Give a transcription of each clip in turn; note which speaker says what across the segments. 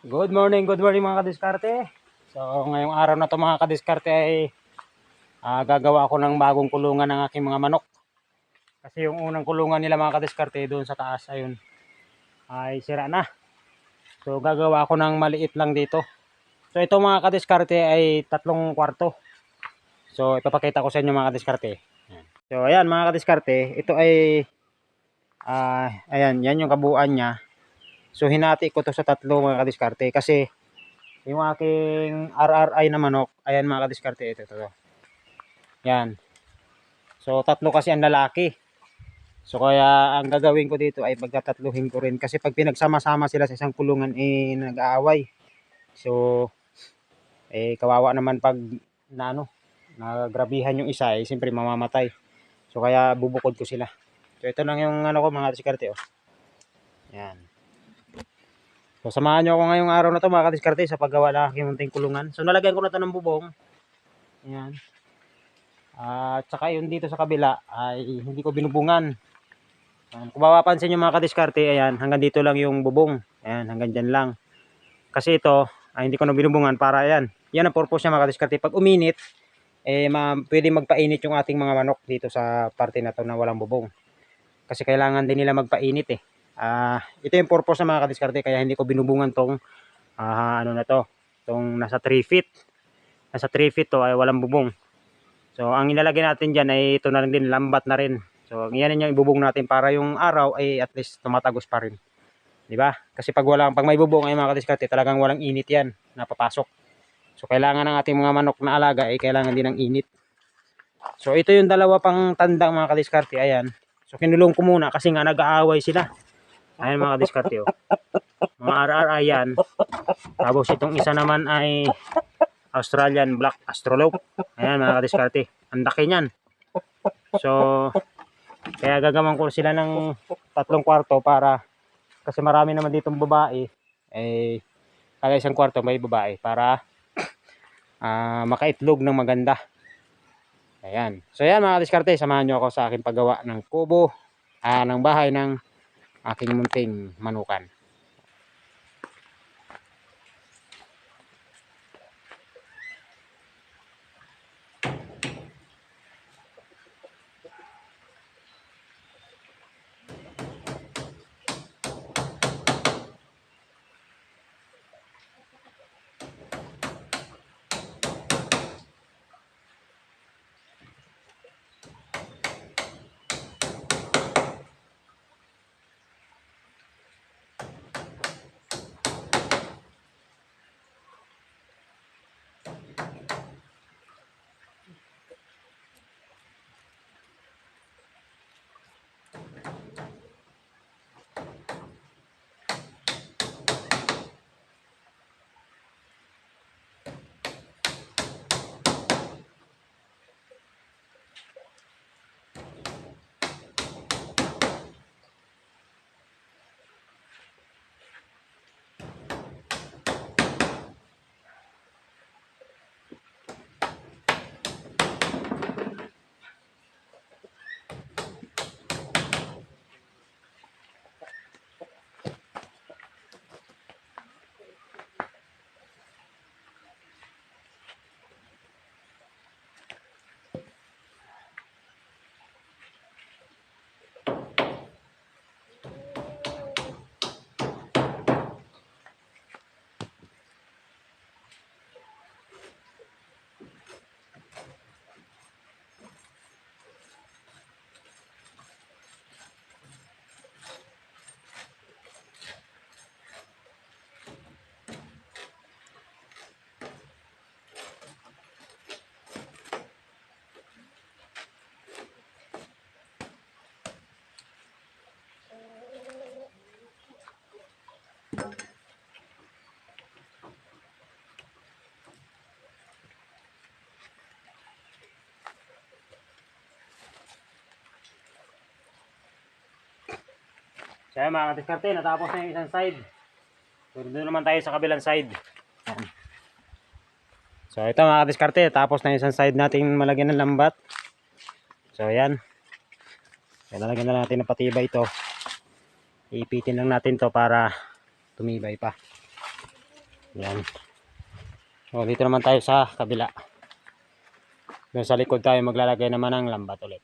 Speaker 1: Good morning, good morning mga kadiskarte. So ngayong araw na to mga kadiskarte ay ah, gagawa ako ng bagong kulungan ng aking mga manok. Kasi yung unang kulungan nila mga kadiskarte doon sa taas ayun ay sira na. So gagawa ako ng maliit lang dito. So ito mga kadiskarte ay tatlong kwarto. So ipapakita ko sa inyo mga kadiskarte. So ayan mga kadiskarte, ito ay ah ayan, yan yung kabuuan niya. So hinati ko to sa tatlo mga kadiskarte kasi yung aking RRI na manok, ayan mga kadiskarte ito, ito. Yan. So tatlo kasi ang lalaki. So kaya ang gagawin ko dito ay pagtatatluhin ko rin kasi pag pinagsama-sama sila sa isang kulungan eh nag-aaway. So eh kawawa naman pag na ano, nagrabihan yung isa eh siyempre mamamatay. So kaya bubukod ko sila. So ito lang yung ano ko mga kadiskarte oh. Yan. So samahan nyo ako ngayong araw na to mga kadiskarte sa paggawa ng aking munting kulungan. So nalagyan ko na to ng bubong. Ayan. At saka yun dito sa kabila ay hindi ko binubungan. Ayan. Kung mapapansin nyo mga kadiskarte, ayan, hanggang dito lang yung bubong. Ayan, hanggang dyan lang. Kasi ito, ay hindi ko na binubungan para ayan. Yan ang purpose niya mga kadiskarte. Pag uminit, eh ma pwede magpainit yung ating mga manok dito sa parte na to na walang bubong. Kasi kailangan din nila magpainit eh. Ah, ito yung purpose ng mga kadiskarte kaya hindi ko binubungan tong ah, ano na to, tong nasa 3 feet. Nasa 3 feet to ay walang bubong. So ang ilalagay natin diyan ay ito na rin din lambat na rin. So yan yung ibubong natin para yung araw ay at least tumatagos pa rin. 'Di ba? Kasi pag walang pag may bubong ay mga kadiskarte talagang walang init 'yan napapasok. So kailangan ng ating mga manok na alaga ay kailangan din ng init. So ito yung dalawa pang tandang mga kadiskarte, ayan. So kinulong ko muna kasi nga nag-aaway sila. Ayan mga diskarte oh. Mga RRI yan. Tapos itong isa naman ay Australian Black Astrolope. Ayan mga diskarte. Ang laki niyan. So, kaya gagawan ko sila ng tatlong kwarto para kasi marami naman ditong babae. Eh, kada isang kwarto may babae para ah, makaitlog ng maganda. Ayan. So, ayan mga diskarte. Samahan nyo ako sa aking paggawa ng kubo, ah, ng bahay ng aking munting manukan. So ayan mga kadiskarte, natapos na yung isang side. So doon naman tayo sa kabilang side. Ayan. So ito mga kadiskarte, tapos na yung isang side natin malagyan ng lambat. So ayan. Kaya lalagyan na natin ng patibay ito. Iipitin lang natin to para tumibay pa. Yan. So, dito naman tayo sa kabila. Doon sa likod tayo maglalagay naman ng lambat ulit.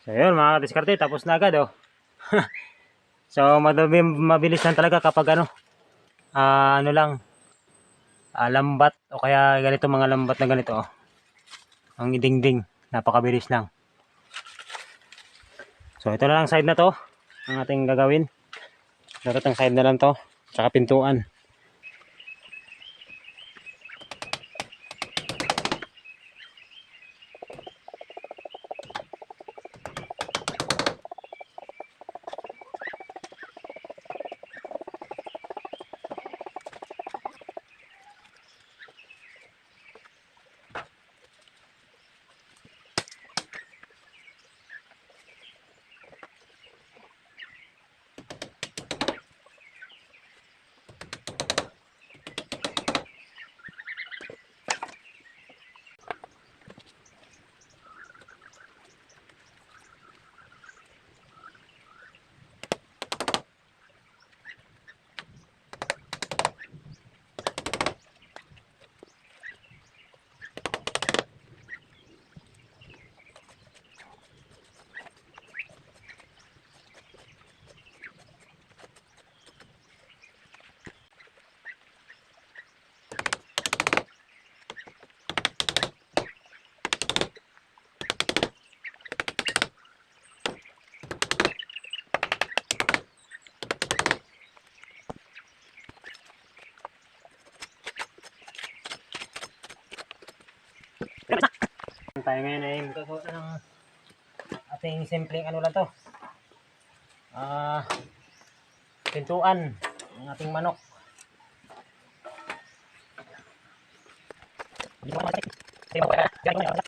Speaker 1: So yun mga kadiskarte, tapos na agad oh. so madami, mabilis lang talaga kapag ano, ah, ano lang, ah, lambat o kaya ganito mga lambat na ganito oh. Ang idingding, napakabilis lang. So ito na lang side na to, ang ating gagawin. Dapat ang side na lang to, tsaka pintuan. Tayo ngayon ay magagawa ng ating simpleng ano lang to. Ah pintuan ng ating manok. Hindi mo naman Hindi mo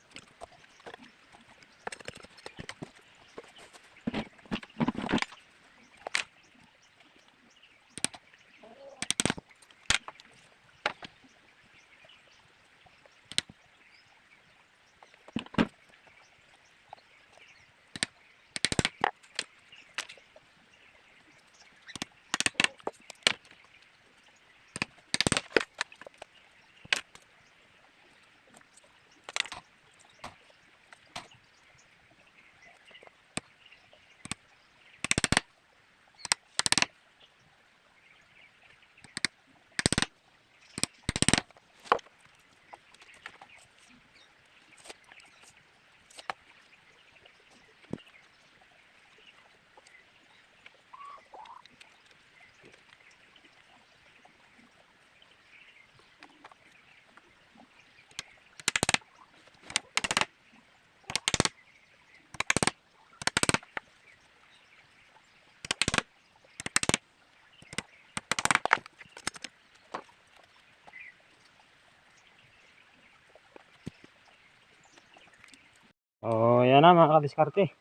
Speaker 1: Yan na mga kadiskarte.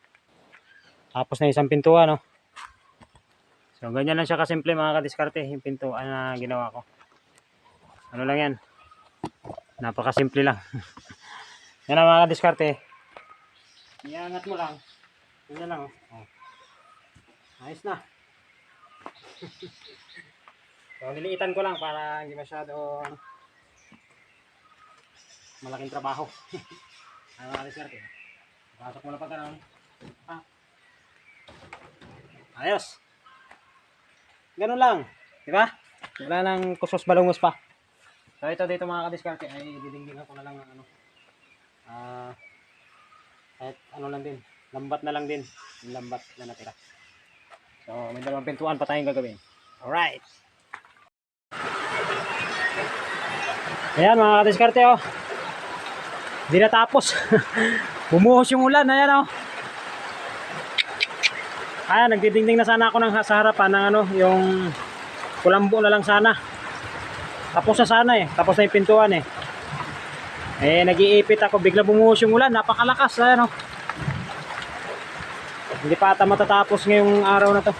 Speaker 1: Tapos na isang pintuan, no? So, ganyan lang siya kasimple mga kadiskarte, yung pintuan na ginawa ko. Ano lang yan? Napakasimple lang. yan na mga kadiskarte. Iangat mo lang. Ganyan lang, oh. oh. Ayos na. so, niliitan ko lang para hindi masyado ano, malaking trabaho. ano mga kadiskarte? Pasok mo na pagka naman. Ah. Ayos. Ganun lang. Di ba? Wala nang kusos balungos pa. So ito dito mga kadiskarte ay didingdingan ko na lang ng ano. Ah. kahit ano lang din. Lambat na lang din. Lambat na natira. So may dalawang pintuan pa tayong gagawin. Alright. Ayan mga kadiskarte oh. Hindi natapos. Bumuhos yung ulan. Ayan oh. Ayan, nagdidingding na sana ako ng sa harapan ng ano, yung kulambo na lang sana. Tapos na sana eh. Tapos na yung pintuan eh. Eh, nag-iipit ako. Bigla bumuhos yung ulan. Napakalakas. Ayan oh. Hindi pa ata matatapos ngayong araw na to.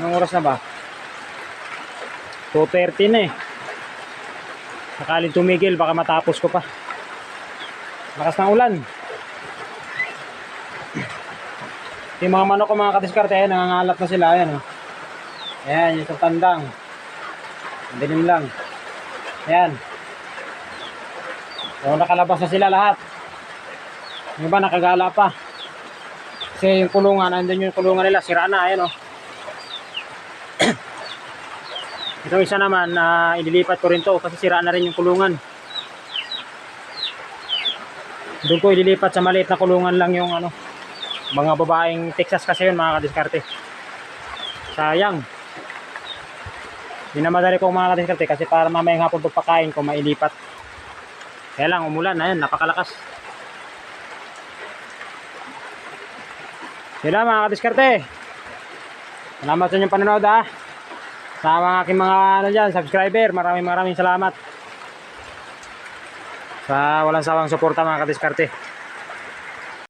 Speaker 1: Anong oras na ba? 2.30 na eh. Sakaling tumigil, baka matapos ko pa. Lakas ng ulan. Yung mga manok ko mga kadiskarte, ayan, nangangalat na sila, ayan oh. Ayan, yung tandang. Ang Dilim lang. Ayan. So, nakalabas na sila lahat. Yung iba nakagala pa. Kasi yung kulungan, andun yung kulungan nila, sira na, ayan oh. Itong isa naman, na ililipat ko rin to kasi sira na rin yung kulungan. Doon ko ililipat sa maliit na kulungan lang yung ano, mga babaeng Texas kasi yun mga kadiskarte. Sayang. Minamadali ko mga kadiskarte kasi para mamayang hapon pagpakain ko mailipat. Kaya lang umulan, ayun, napakalakas. Sila mga kadiskarte. Salamat sa inyong panonood ha. Sa mga aking mga ano dyan, subscriber, maraming maraming salamat. Sa walang sawang suporta mga kadiskarte.